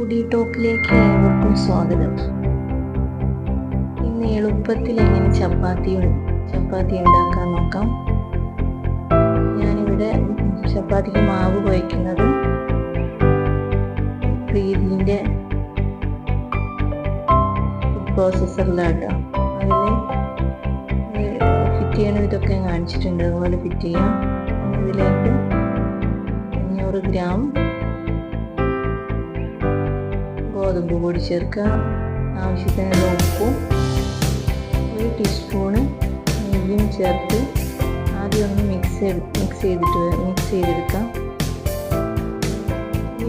Foodie ടോക്കിലേക്ക് ഏവർക്കും സ്വാഗതം. ഇന്ന് എളുപ്പത്തിൽ എങ്ങനെ ചപ്പാത്തി ചപ്പാത്തി ഉണ്ടാക്കാൻ നോക്കാം. ഞാനിവിടെ ചപ്പാത്തിക്ക് മാവ് കുഴയ്ക്കുന്നത് പ്രീതിന്റെ പ്രോസസ്സറിലാട്ടോ അതിൽ ഫിറ്റ് ചെയ്യണ ഇതൊക്കെ കാണിച്ചിട്ടുണ്ട്. അതുപോലെ ഫിറ്റ് ചെയ്യാം. ഇതിലേക്ക് അഞ്ഞൂറ് ഗ്രാം ഗോതമ്പ് പൊടി ചേർക്കുക. ആവശ്യത്തിനുള്ള ഉപ്പും ഒരു ടീസ്പൂണ് നെയ്യും ചേർത്ത് ആദ്യം ഒന്ന് മിക്സ് മിക്സ് ചെയ്തിട്ട് മിക്സ് ചെയ്തെടുക്കാം.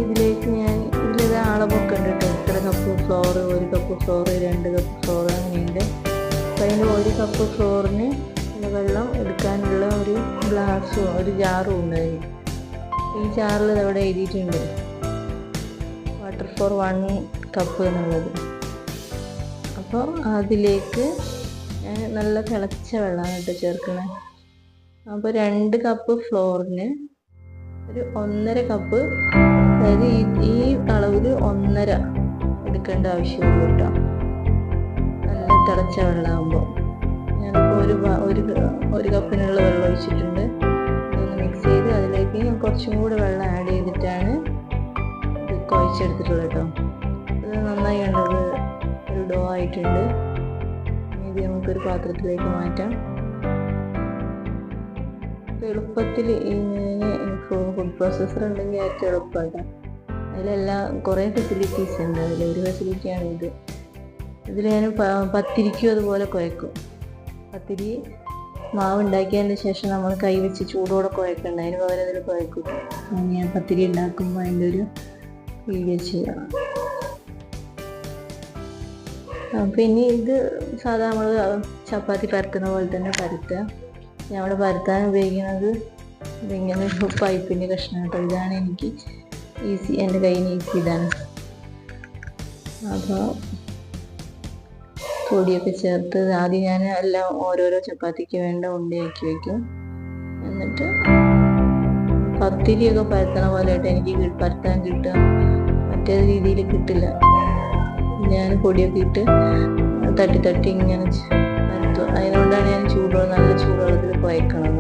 ഇതിലേക്ക് ഞാൻ ഇതിലത് അളവൊക്കെ ഉണ്ട് കേട്ടോ. ഇത്ര കപ്പ് ഫ്ലോർ ഒരു കപ്പ് ഫ്ലോർ രണ്ട് കപ്പ് ഫ്ലോർ അങ്ങനെയുണ്ട്. അപ്പോൾ അതിന്റെ ഒരു കപ്പ് ഫ്ലോറിന് വെള്ളം എടുക്കാനുള്ള ഒരു ഗ്ലാസ്സും ഒരു ജാറും ഉണ്ടായി. ഈ ജാറിൽ അവിടെ എഴുതിയിട്ടുണ്ട്. വാട്ടർ ഫോർ വൺ കപ്പ് എന്നുള്ളത്. അപ്പോൾ അതിലേക്ക് ഞാൻ നല്ല തിളച്ച വെള്ളമാണ് കേട്ടോ ചേർക്കുന്നത്. അപ്പോൾ രണ്ട് കപ്പ് ഫ്ലോറിന് ഒരു ഒന്നര കപ്പ് അതായത് ഈ അളവിൽ ഒന്നര എടുക്കേണ്ട ആവശ്യമുള്ളൂ കേട്ടോ. നല്ല തിളച്ച വെള്ളമാകുമ്പോൾ. ഞാനിപ്പോൾ ഒരു ഒരു ഒരു കപ്പിനുള്ള വെള്ളം ഒഴിച്ചിട്ടുണ്ട്. ഇതൊന്ന് മിക്സ് ചെയ്ത് അതിലേക്ക് കുറച്ചും കൂടി വെള്ളം ആഡ് ചെയ്തിട്ടാണ് ഇത് കേട്ടോ. ഇത് നന്നായി കണ്ടത് ഒരു ഡോ ആയിട്ടുണ്ട്. ഇത് നമുക്കൊരു പാത്രത്തിലേക്ക് മാറ്റാം. എളുപ്പത്തിൽ ഫുഡ് പ്രോസസ്സർ ഉണ്ടെങ്കിൽ ഏറ്റവും എളുപ്പമായിട്ടാണ് അതിലെല്ലാം കുറേ ഫെസിലിറ്റീസ് ഉണ്ട്. അതിൽ ഒരു ഫെസിലിറ്റിയാണ് ഇത്. ഇതിൽ ഞാൻ പത്തിരിക്കും അതുപോലെ കുഴക്കും. പത്തിരി മാവ് ഉണ്ടാക്കിയതിന് ശേഷം നമ്മൾ കൈ വെച്ച് ചൂടോടെ കുഴക്കണ്ട. അതിന് പകരം അതിൽ കുഴക്കും. ഞാൻ പത്തിരി ഉണ്ടാക്കുമ്പോൾ അതിന്റെ ഒരു വീഡിയോ ചെയ്യണം അപ്പം ഇനി ഇത് സാധാ നമ്മൾ ചപ്പാത്തി പരത്തുന്ന പോലെ തന്നെ പരത്തുക. ഞങ്ങൾ പരത്താൻ ഉപയോഗിക്കുന്നത് ഇതിങ്ങനെ പൈപ്പിന്റെ കഷ്ണം കേട്ടോ. ഇതാണ് എനിക്ക് ഈസി എന്റെ കയ്യിന് ഈസി ഇതാണ്. അപ്പോൾ പൊടിയൊക്കെ ചേർത്ത് ആദ്യം ഞാൻ എല്ലാം ഓരോരോ ചപ്പാത്തിക്ക് വേണ്ട ഉണ്ടയാക്കി വയ്ക്കും എന്നിട്ട് പത്തിരിയൊക്കെ പരത്തണ പോലെയായിട്ട് എനിക്ക് പരത്താൻ കിട്ടുക. മറ്റേ രീതിയിൽ കിട്ടില്ല. ഞാൻ പൊടിയൊക്കെ ഇട്ട് തട്ടി തട്ടി ഇങ്ങനെ പരത്തും അതിനുകൊണ്ടാണ് ഞാൻ ചൂടുവെള്ളം നല്ല ചൂടുവെള്ളത്തിൽ കുഴക്കണത്.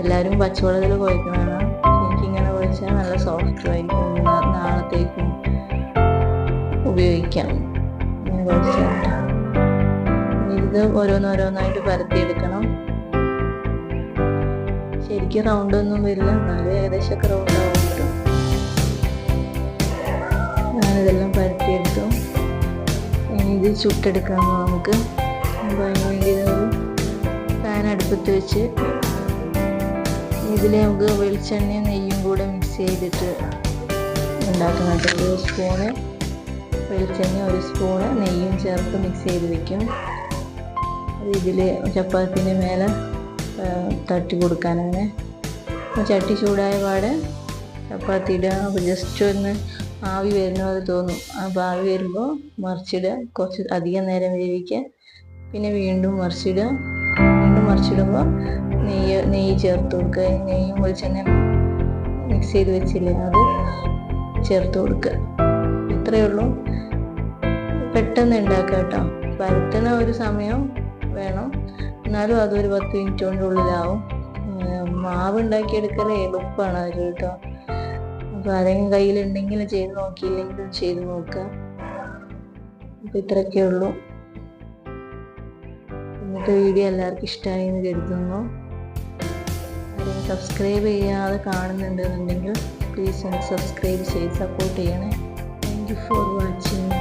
എല്ലാവരും പച്ചവെള്ളത്തിൽ കുഴക്കണതാണ്. എനിക്കിങ്ങനെ കുഴച്ചാൽ നല്ല സോഫ്റ്റ് ആയിരിക്കും. നാളത്തേക്കും ഉപയോഗിക്കാം. ഇത് ഓരോന്നോരോന്നായിട്ട് പരത്തിയെടുക്കണം. ശരിക്കും റൗണ്ട് ഒന്നും വരില്ല. എന്നാലും ഏകദേശമൊക്കെ റൗണ്ട് ചുട്ടെടുക്കാം. നമുക്ക് അപ്പോൾ അതിന് വേണ്ടി നമ്മൾ പാൻ അടുപ്പത്ത് വെച്ച് ഇതിൽ നമുക്ക് വെളിച്ചെണ്ണയും നെയ്യും കൂടെ മിക്സ് ചെയ്തിട്ട് ഉണ്ടാക്കുന്നുണ്ട് ഒരു സ്പൂണ് വെളിച്ചെണ്ണ ഒരു സ്പൂണ് നെയ്യും ചേർത്ത് മിക്സ് ചെയ്ത് വെക്കും. ഇതിൽ ചപ്പാത്തിന്റെ മേലെ തട്ടി കൊടുക്കാനാണ്. ചട്ടി ചൂടായ പാടെ ചപ്പാത്തി ഇടുക അപ്പോൾ ജസ്റ്റ് ഒന്ന് ആവി വരുന്ന പോലെ തോന്നും. അപ്പോൾ ആവി വരുമ്പോൾ മറിച്ചിടുക കുറച്ച് അധികം നേരം വേവിക്കുക പിന്നെ വീണ്ടും മറിച്ചിടുക വീണ്ടും മറിച്ചിടുമ്പോൾ നെയ്യ് നെയ്യ് ചേർത്ത് കൊടുക്കുക നെയ്യും വെളിച്ചെണ്ണ മിക്സ് ചെയ്ത് വെച്ചില്ലേ അത് ചേർത്ത് കൊടുക്കുക ഇത്രയേ ഉള്ളൂ. പെട്ടെന്ന് ഉണ്ടാക്കുക കേട്ടോ. പരത്തണ ഒരു സമയം വേണം. എന്നാലും അതൊരു പത്ത് മിനിറ്റ് കൊണ്ടുള്ളിലാവും മാവ് ഉണ്ടാക്കിയെടുക്കൽ എളുപ്പമാണ് അതിൽ കേട്ടോ. അപ്പോൾ ആരെങ്കിലും കയ്യിലുണ്ടെങ്കിൽ ചെയ്ത് നോക്കിയില്ലെങ്കിൽ ചെയ്ത് നോക്കുക. അപ്പോൾ ഇത്രയൊക്കെ ഉള്ളൂ. ഇന്നത്തെ വീഡിയോ എല്ലാവർക്കും ഇഷ്ടമായി എന്ന് കരുതുന്നു. ആരെങ്കിലും സബ്സ്ക്രൈബ് ചെയ്യാതെ കാണുന്നുണ്ടെന്നുണ്ടെങ്കിൽ പ്ലീസ് ഒന്ന് സബ്സ്ക്രൈബ് ചെയ്ത് സപ്പോർട്ട് ചെയ്യണേ. Thank you for watching